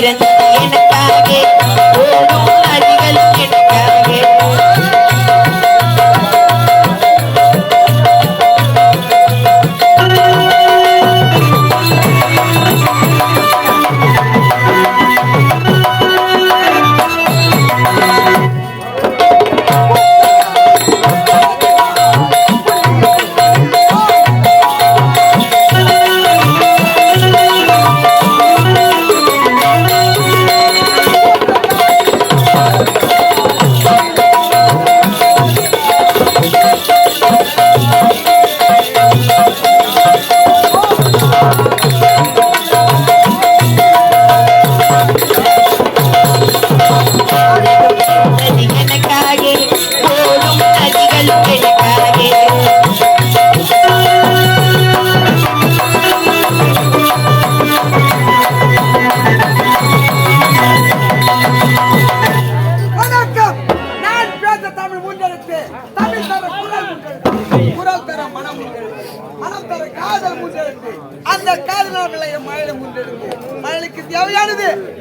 வீரன் எனக்காக ஓடும்.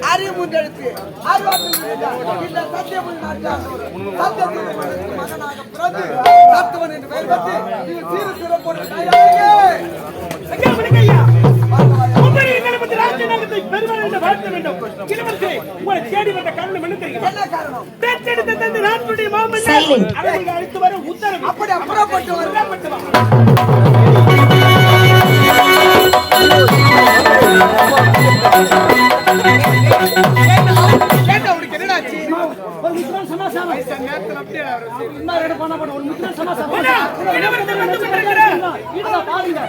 அறிவுண்டெழுத்து இந்த சத்தியமுன் சத்தியத்தின் மகனாக பிறந்து சத்துவன் என்று பெயர் பெற்று நீங்கள் சீர சிறப்போடு அப்படி அப்புறப்பட்டு வரப்பட்டு பாருங்க.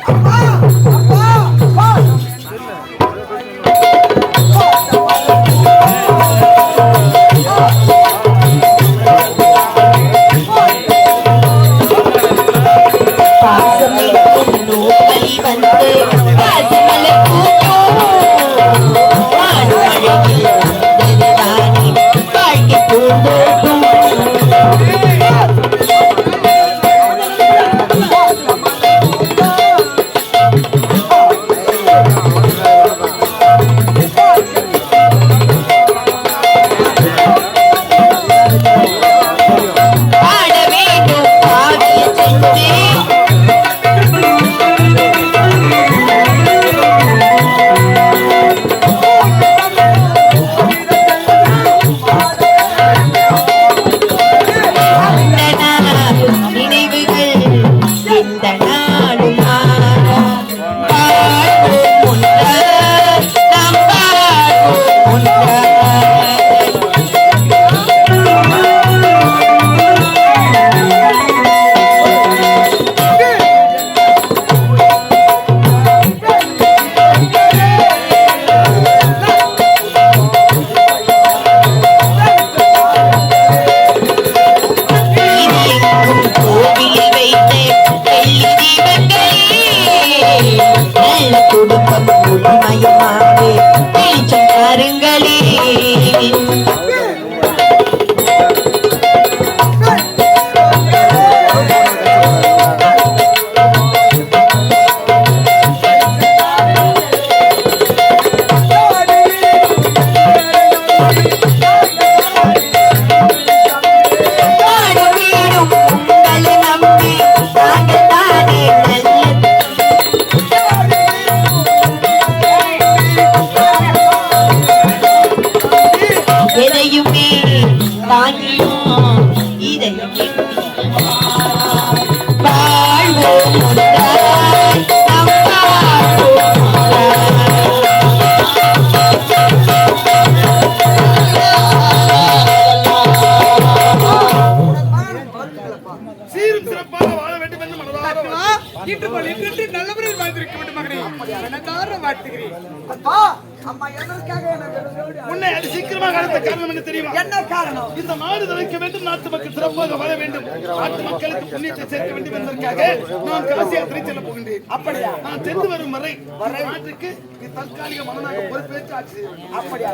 மாநாடு சீக்கிரமாக நடந்த காரணம் என்ன தெரியுமா? என்ன காரணம்? இந்த மாடு தலைக்க வேண்டும் நாட்டு மக்கள் சிறப்பாக வர வேண்டும். நாட்டு மக்களுக்கு புண்ணியத்தை சேர்க்க வேண்டும் என்பதற்காக நான் காசி யாத்திரை செல்ல போகின்றேன். அப்படியா? நான் சென்று வரும் வரை வரை? நாட்டுக்கு தற்காலிக மன்னனாக பொறுப்பேற்று ஆட்சி அப்படியா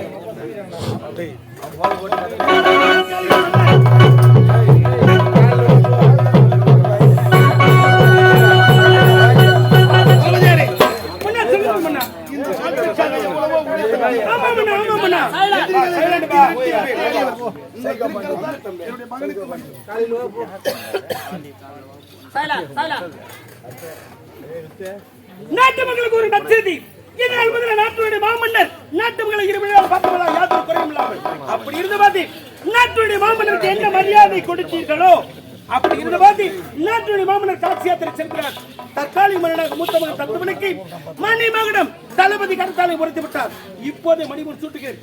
நாட்டு மக்களுக்கு ஒரு நச்செய்தி இதனால் முதல்ல நாட்டுடைய மாமன்னர். நாட்டு மக்களை இருமையால் பார்த்தவர்களா யாரும் குறையும் இல்லாமல். அப்படி இருந்த பாத்தி நாட்டுடைய மாமன்னருக்கு என்ன மரியாதை கொடுத்தீர்களோ அப்படி இருந்த பாத்தி நாட்டுடைய மாமன்னர் காட்சி யாத்திரை சென்றார் தற்காலிக மன்னனாக மூத்த மகன் தத்துவனுக்கு மணி மகனம் தளபதி கடத்தாலை உரைத்து விட்டார். இப்போதே மணிமூர் சூட்டுகிறேன்.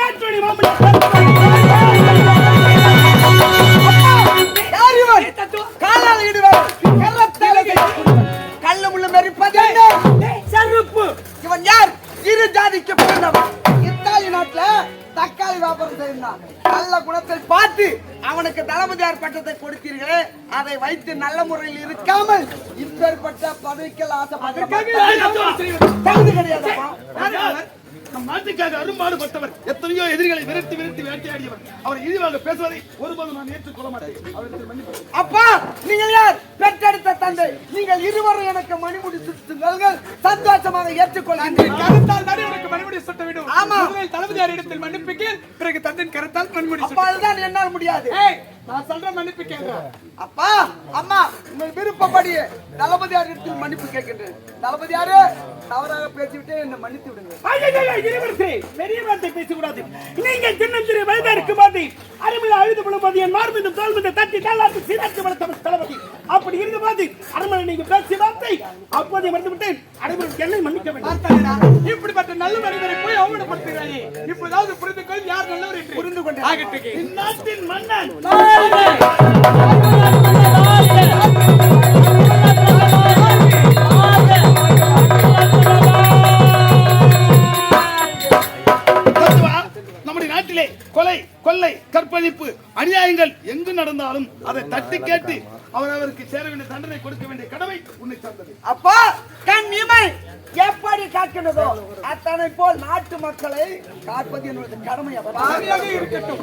நாட்டுடைய மாமன்னர் அவனுக்கு தளபதியார் பட்டத்தை கொடுத்தீர்களே அதை வைத்து நல்ல முறையில் இருக்காமல் இப்பேற்பட்ட ஆசைப்பட்டு தகுதி கிடையாதுப்பா. நம் நாட்டுக்காக அரும்பாடுபட்டவர் எத்தனையோ எதிரிகளை விரட்டி விரட்டி வேட்டையாடியவர். அவர் இழிவாக பேசுவதை ஒருபோதும் நான் ஏற்றுக்கொள்ள மாட்டேன் அப்பா நீங்கள் யார்? பெற்றெடுத்த தந்தை. நீங்கள் இருவரும் எனக்கு மணிமுடி சுற்றுங்கள் சந்தோஷமாக ஏற்றுக்கொள்கின்றேன். கருத்தால் தானே உனக்கு மறுபடி சுட்ட வேண்டும் ஆமா. தளபதியார் இடத்தில் மன்னிப்பு கேள் பிறகு தந்தன் கருத்தால் மறுபடி அப்பா என்னால் முடியாது. நான் சொல்ற மன்னிப்பு கேட்கிறேன் அப்பா அம்மா உங்கள் விருப்பப்படி தளபதியார் இடத்தில் மன்னிப்பு கேட்கின்றேன். தளபதியாரே தவறாக பேசிவிட்டு என்னை மன்னித்து விடுங்க பெரிய வார்த்தை பேசக்கூடாது. நீங்க சின்னஞ்சிறு வயதா இருக்கும்போது அருமையில அழுது விழும்போது என் மார்பிந்தும் தோல் மீது தட்டி தாளாட்டு சீராட்டு வளர்த்தவர் தளபதி. அப்படி இருக்கும்போது அரண்மனை நீங்க பேசிய வார்த்தை அப்போதே மறந்து விட்டேன் அனைவரும் என்னை மன்னிக்க வேண்டும்? இப்படிப்பட்ட நல்ல மனிதரை போய் அவமானப்படுத்துகிறாயே? இப்போதாவது புரிந்து கொள் யார் நல்லவர் என்று. புரிந்து கொண்டேன் ஆகட்டுக்கு. இந்நாட்டின் மன்னன். அவர் அவருக்கு சேர வேண்டிய தண்டனை கொடுக்க வேண்டிய கடமை உன்னை சார்ந்தது. அப்பா கண் இமை. எப்படி காக்கிறதோ அத்தனை போல் நாட்டு மக்களை காப்பது என்னுடைய கடமை அப்பா. இருக்கட்டும்.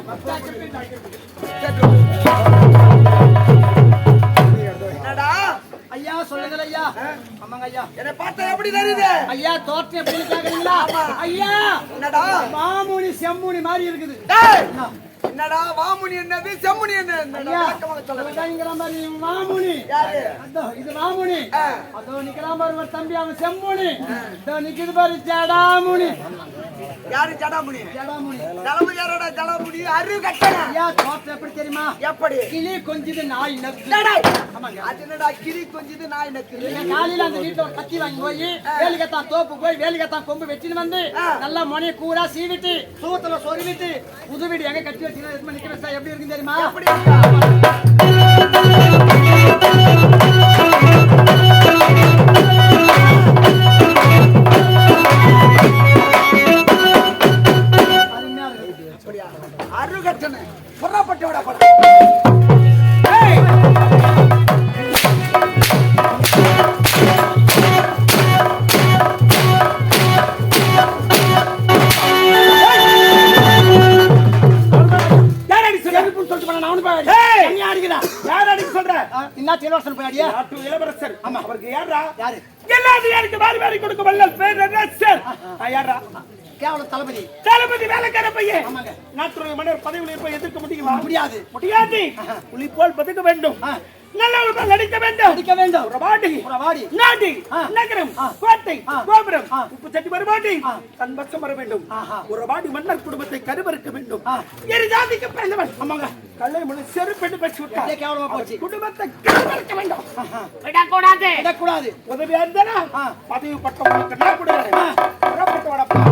என்னடா? ஐயா சொல்லுங்கள் ஐயா. ஆமாங்க ஐயா. என்னை பார்த்தா எப்படி தெரியுது? ஐயா தோற்றம் எப்படி கேக்குறீங்களா ஐயா என்னடா? மாமுனி செம்முனி மாதிரி இருக்குது. டேய்! என்னடா வாமுனி என்னது செம்முனி என்ன என்னடா ஐயா விளக்கமாக சொல்லுங்க இவங்கிற மாதிரி மாமுனி இது மாமுனி ஆ. அதோ நிக்கிறான் பாரு தம்பி அவன் செம்முனி. இதோ நிக்குது பாரு ஜடாமுனி. யாரு ஜடாமுனி? ஜடாமுனி. தளபதி யாரோட ஜடாமுனி? அரு கட்டண ஐயா தோற்றம் எப்படி தெரியுமா? எப்படி? கிளி கொஞ்சிது நாய் நக்கு! ஆமாங்க. அது என்னடா கிளி கொஞ்சிது நாய் நீங்க காலையில அந்த வீட்டுல ஒரு கத்தி வாங்கி போய் வேலிகத்தான் தோப்பு போய் வேலிகத்தான் கொம்பு வெட்டின்னு வந்து. நல்லா மொனைய கூரா சீவிட்டு சூத்துல சொருவிட்டு புது வீடு எங்க கட்டி நிக்க வச்சா எப்படி இருக்குன்னு தெரியுமா? எப்படி தளபதி தளபதி வேலைக்கார பையன் ஆமாங்க. நாட்டுடைய மன்னர் பதவியில் இருப்ப எதிர்க்க முடியுமா முடியாது முடியாது புலி போல் பதுக்க வேண்டும். நல்லவர்கள் நடிக்க வேண்டும் அடிக்க வேண்டும் உறவாடி உறவாடி. நாடி. நகரம். கோட்டை. கோபுரம். உப்பு சட்டி மறுபாடி. தன் பக்கம் வர வேண்டும் ஆஹா. உறவாடி மன்னர் குடும்பத்தை கருவறுக்க வேண்டும். இரு ஜாதிக்கு பிறந்தவன் ஆமாங்க கல்லை முழு செருப்பெண்டு பெற்று விட்டார் இதே கேவலமா போச்சு. குடும்பத்தை கருவறுக்க வேண்டும். விடக்கூடாது விடக்கூடாது உதவியா இருந்தானா ஆ. பதவி பட்டம் நான் கொடுக்கிறேன். புறப்பட்டு வாடப்பா.